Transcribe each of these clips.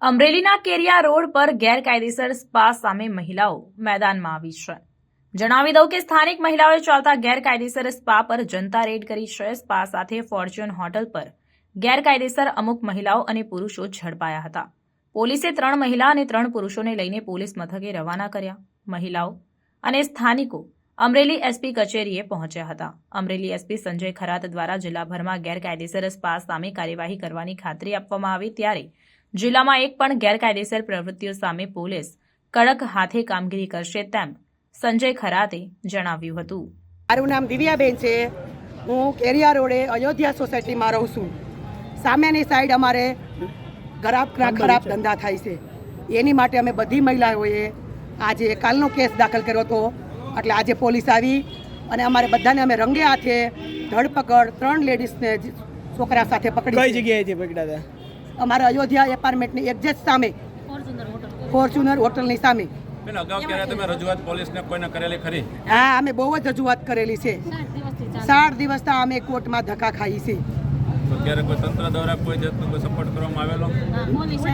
અમરેલીના કેરિયા રોડ પર ગેરકાયદેસર સ્પા સામે મહિલાઓ મેદાનમાં આવી છે. જણાવી દઉં કે સ્થાનિક મહિલાઓએ ચાલતા ગેરકાયદેસર સ્પા પર જનતા રેડ કરી છે. સ્પા સાથે ફોર્ચ્યુન હોટલ પર ગેરકાયદેસર અમુક મહિલાઓ અને પુરુષો ઝડપાયા હતા. પોલીસે ત્રણ મહિલા અને ત્રણ પુરુષોને લઈને પોલીસ મથકે રવાના કર્યા. મહિલાઓ અને સ્થાનિકો અમરેલી એસપી કચેરીએ પહોંચ્યા હતા. અમરેલી એસપી સંજય ખરાત દ્વારા જિલ્લાભરમાં ગેરકાયદેસર સ્પા સામે કાર્યવાહી કરવાની ખાતરી આપવામાં આવી ત્યારે જિલ્લામાં એક પણ ગેરકાયદેસર પ્રવૃત્તિઓ સામે પોલીસ કડક હાથે કામગીરી કરશે તેમ સંજય ખરાતે જણાવ્યું હતું. મારું નામ દિવ્યાબેન છે. હું કેરિયા રોડે અયોધ્યા સોસાયટીમાં રહું છું. સામેની સાઈડ અમારે ખરાબ ખરાબ ધંધા થાય છે. એની માટે અમે બધી મહિલાઓએ આજે કાલનો કેસ દાખલ કર્યો હતો. એટલે આજે પોલીસ આવી અને અમારે બધાને અમે રંગે હાથે ધરપકડ ત્રણ લેડીઝને છોકરા સાથે કઈ પકડી છે. જગ્યાએથી પકડ્યા હતા? અમારા અયોધ્યા એપાર્ટમેન્ટની એક્ઝેક્ટ સામે. ફોર્ચ્યુનર હોટલની સામે. બેન અગાઉ ક્યારે તમે રજૂઆત પોલીસને કોઈને કરેલી ખરી? હા અમે બહુ જ રજૂઆત કરેલી છે. સાત દિવસ અમે કોર્ટમાં ધક્કા ખાઈ છે. તો ક્યારે કોઈ તંત્ર દ્વારા કોઈ જાતનો કોઈ સપોર્ટ કરવામાં આવેલો?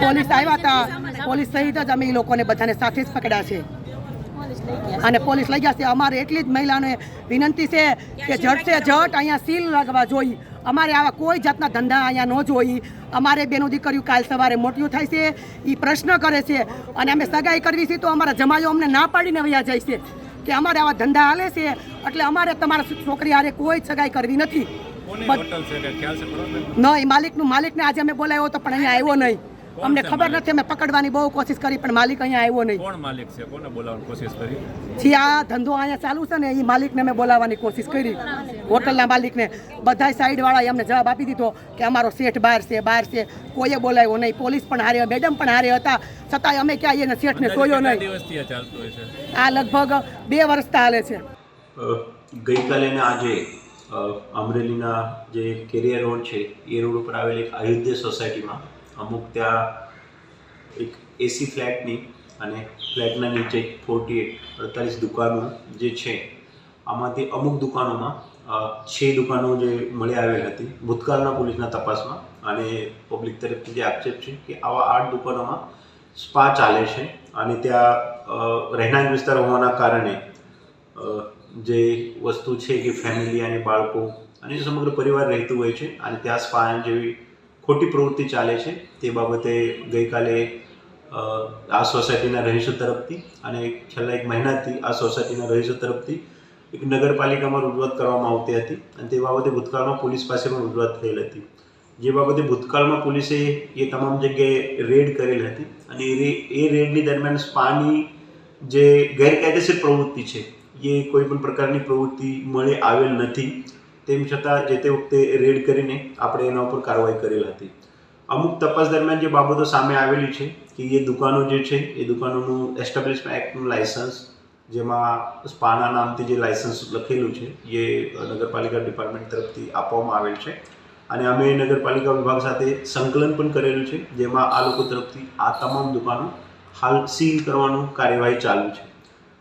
પોલીસ આવ્યા હતા. પોલીસ સહિત જ અમે એ લોકોને બધાને સાથે જ પકડ્યા છે. અને પોલીસ લઈ ગયા છે. અમારે એટલી જ મહિલાને વિનંતી છે કે ઝટ છે જટ અહીંયા સીલ લગવા જોઈએ. અમારે આવા કોઈ જાતના ધંધા અહીંયા ન જોઈ અમારે બેનું દીકરીઓ કાલ સવારે મોટિયું થાય છે. એ પ્રશ્ન કરે છે. અને અમે સગાઈ કરવી છે તો અમારા જમાઈઓ અમને ના પાડીને વયા જાય છે કે અમારે આવા ધંધા હાલે છે. એટલે અમારે તમારા છોકરી હારે કોઈ સગાઈ કરવી નથી? નહીં માલિકનું માલિકને આજે અમે બોલાવ્યો હતો પણ અહીંયા આવ્યો નહીં. અમને ખબર નથી અમે પકડવાની બહુ કોશિશ કરી પણ માલિક અહીંયા આવ્યો નહીં. કોણ માલિક છે? કોને બોલાવવાની કોશિશ કરી? જી આ ધંધો અહીંયા ચાલુ છે ને એ માલિકને અમે બોલાવવાની કોશિશ કરી. હોટલના માલિકને બધા સાઈડ વાળાએ અમને જવાબ આપી દીધો કે અમારો શેઠ બહાર છે બહાર છે. કોઈએ બોલાવ્યો નહીં. પોલીસ પણ હારે મેડમ પણ હારે હતા. છતાંય અમે ક્યાંય એને શેઠને સોયો નહીં. આ ચાલતું હોય છે? આ લગભગ બે વર્ષ ચાલે છે. ગઈકાલે ને આજે અમરેલીના જે કેરિયર રોડ છે એ રોડ ઉપર આવેલી એક આયુધ્ય સોસાયટીમાં અમુક ત્યાં એક એસી ફ્લેટની અને ફ્લેટના નીચે ફોર્ટી એટ અડતાલીસ દુકાનો જે છે, આમાંથી અમુક દુકાનોમાં છે દુકાનો જે મળી આવેલ હતી. ભૂતકાળના પોલીસના તપાસમાં અને પબ્લિક તરફથી જે આક્ષેપ છે કે આવા આઠ દુકાનોમાં સ્પા ચાલે છે અને ત્યાં રહેણાંક વિસ્તાર હોવાના કારણે જે વસ્તુ છે કે ફેમિલી અને બાળકો અને સમગ્ર પરિવાર રહેતું હોય છે અને ત્યાં સ્પા જેવી ખોટી પ્રવૃત્તિ ચાલે છે. તે બાબતે ગઈકાલે આ સોસાયટીના રહીશો તરફથી અને છેલ્લા એક મહિનાથી આ સોસાયટીના રહીશો તરફથી એક નગરપાલિકામાં રજૂઆત કરવામાં આવતી હતી અને તે બાબતે ભૂતકાળમાં પોલીસ પાસે પણ રજૂઆત થયેલ હતી. જે બાબતે ભૂતકાળમાં પોલીસે એ તમામ જગ્યાએ રેડ કરેલ હતી અને એ રેડની દરમિયાન સ્પાની જે ગેરકાયદેસર પ્રવૃત્તિ છે, એ કોઈ પણ પ્રકારની પ્રવૃત્તિ મળી આવેલ નથી. તેમ છતાં જે તે વખતે રેડ કરીને આપણે એના ઉપર કાર્યવાહી કરેલ હતી. અમુક તપાસ દરમિયાન જે બાબતો સામે આવેલી છે કે એ દુકાનો જે છે, એ દુકાનોનું એસ્ટાબ્લિશમેન્ટ એક્ટનું લાયસન્સ જેમાં સ્પાના નામથી જે લાયસન્સ લખેલું છે, એ નગરપાલિકા ડિપાર્ટમેન્ટ તરફથી આપવામાં આવેલ છે. અને અમે નગરપાલિકા વિભાગ સાથે સંકલન પણ કરેલું છે, જેમાં આ લોકો તરફથી આ તમામ દુકાનો હાલ સીલ કરવાનું કાર્યવાહી ચાલુ છે.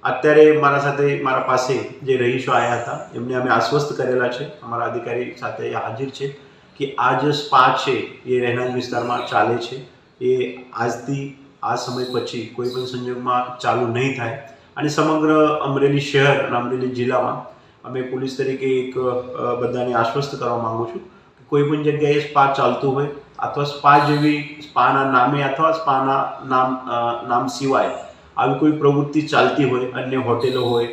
અત્યારે મારા સાથે મારા પાસે જે રહીશો આવ્યા હતા, એમને અમે આશ્વસ્ત કરેલા છે. અમારા અધિકારી સાથે હાજર છે કે આ જે સ્પા છે એ રહેણાંક વિસ્તારમાં ચાલે છે. એ આજથી આ સમય પછી કોઈ પણ સંજોગમાં ચાલુ નહીં થાય. અને સમગ્ર અમરેલી શહેર અને અમરેલી જિલ્લામાં અમે પોલીસ તરીકે એક બધાને આશ્વસ્ત કરવા માગું છું કે કોઈ પણ જગ્યાએ સ્પા ચાલતું હોય અથવા સ્પા જેવી સ્પાના નામે અથવા સ્પાના નામ નામ સિવાય આવી કોઈ પ્રવૃત્તિ ચાલતી હોય, અન્ય હોટેલો હોય,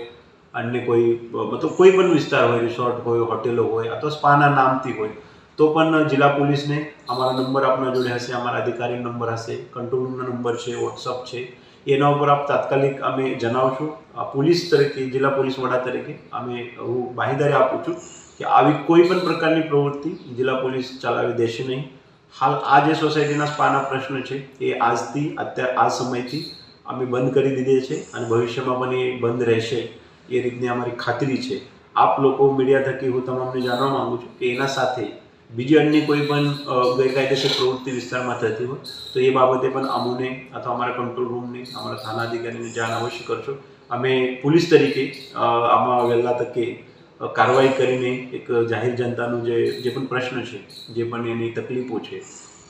અન્ય કોઈ, મતલબ કોઈ પણ વિસ્તાર હોય રિસોર્ટ હોય, હોટેલો હોય અથવા સ્પાના નામથી હોય, તો પણ જિલ્લા પોલીસને અમારા નંબર આપના જોડે હશે, અમારા અધિકારી નંબર હશે કંટ્રોલ રૂમનો નંબર છે વોટ્સઅપ છે, એના ઉપર આપ તાત્કાલિક અમે જણાવશું. પોલીસ તરીકે, જિલ્લા પોલીસ વડા તરીકે અમે હું બાહીદારી આપું છું કે આવી કોઈ પણ પ્રકારની પ્રવૃત્તિ જિલ્લા પોલીસ ચલાવી દેશે નહીં. હાલ આ જે સોસાયટીના સ્પાના પ્રશ્ન છે, એ આજથી, અત્યારે, આ સમયથી અમે બંધ કરી દીધે છે અને ભવિષ્યમાં પણ એ બંધ રહેશે. એ રીતની અમારી ખાતરી છે. આપ લોકો મીડિયા થકી હું તમામને જાણવા માગું છું કે એના સાથે બીજી અન્ય કોઈ પણ ગેરકાયદેસર પ્રવૃત્તિ વિસ્તારમાં થતી હોય, તો એ બાબતે પણ અમુને અથવા અમારા કંટ્રોલ રૂમને અમારા થાના અધિકારીને જાણ અવશ્ય કરશો અમે પોલીસ તરીકે આમાં વહેલા તકે કાર્યવાહી કરીને એક જાહેર જનતાનું જે જે પણ પ્રશ્ન છે, જે પણ એની તકલીફો છે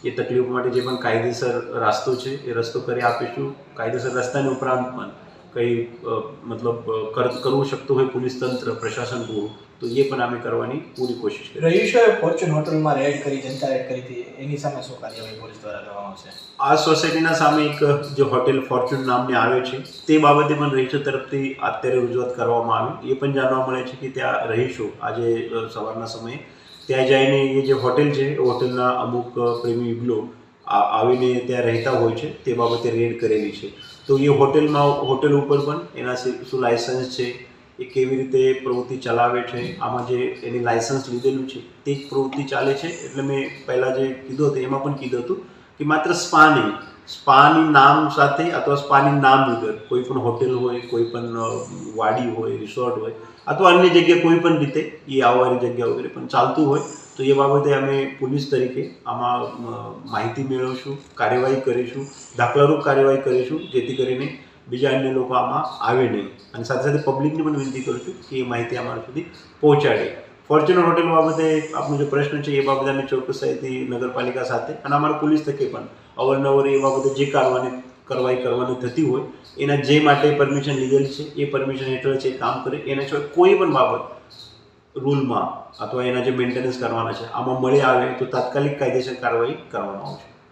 એ તકલીફ માટે જે પણ કાયદેસર રસ્તો છે એ રસ્તો કરી આપીશું. કાયદેસર રસ્તાની ઉપરાંત પણ કંઈ મતલબ કરવું શકતું હોય પોલીસ તંત્ર પ્રશાસન પૂરું તો એ પણ અમે કરવાની પૂરી કોશિશ કરી રહીશોએ ફોર્ચ્યુન હોટલમાં રેડ કરી જનતા રેડ કરી હતી. એની સામે શું કાર્યવાહી પોલીસ દ્વારા કરવામાં આવશે? આ સોસાયટીના સામે એક જે હોટેલ ફોર્ચ્યુન નામની આવે છે તે બાબતે પણ રહીશો તરફથી અત્યારે રજૂઆત કરવામાં આવી. એ પણ જાણવા મળે છે કે ત્યાં રહીશો આજે સવારના સમયે ત્યાં જઈને એ જે હોટેલ છે, એ હોટેલના અમુક પ્રેમી વિગલો આ- આવીને ત્યાં રહેતા હોય છે, તે બાબતે રેડ કરેલી છે. તો એ હોટેલમાં, હોટેલ ઉપર પણ એના શું લાયસન્સ છે, એ કેવી રીતે પ્રવૃત્તિ ચલાવે છે, આમાં જે એની લાયસન્સ લીધેલું છે, તે જ પ્રવૃત્તિ ચાલે છે. એટલે મેં પહેલાં જે કીધું હતું, એમાં પણ કીધું હતું કે માત્ર સ્પાની સ્પાની નામ સાથે અથવા સ્પાની નામ વગર, કોઈ પણ હોટેલ હોય, કોઈ પણ વાડી હોય, રિસોર્ટ હોય, અથવા અન્ય જગ્યાએ કોઈ પણ રીતે એ આવવાની જગ્યા વગેરે પણ ચાલતું હોય, તો એ બાબતે અમે પોલીસ તરીકે આમાં માહિતી મેળવશું, કાર્યવાહી કરીશું, દાખલારૂપ કાર્યવાહી કરીશું, જેથી કરીને બીજા અન્ય લોકો આમાં આવે નહીં. અને સાથે સાથે પબ્લિકને પણ વિનંતી કરું છું કે એ માહિતી અમારા સુધી પહોંચાડે. ફોર્ચ્યુનર હોટેલ બાબતે આપનો જે પ્રશ્ન છે એ બાબતે અમે ચોક્કસાઈથી નગરપાલિકા સાથે અને અમારા પોલીસ તકે પણ અવારનવાર એ બાબતે જે કારવાની કરવાઈ કરવાની થતી હોય, એના જે માટે પરમિશન લીધેલી છે, એ પરમિશન હેઠળ છે કામ કરે. એના સિવાય કોઈ પણ બાબત રૂલમાં અથવા એના જે મેન્ટેનન્સ કરવાના છે, આમાં મળી આવે તો તાત્કાલિક કાયદેસર કાર્યવાહી કરવામાં આવશે.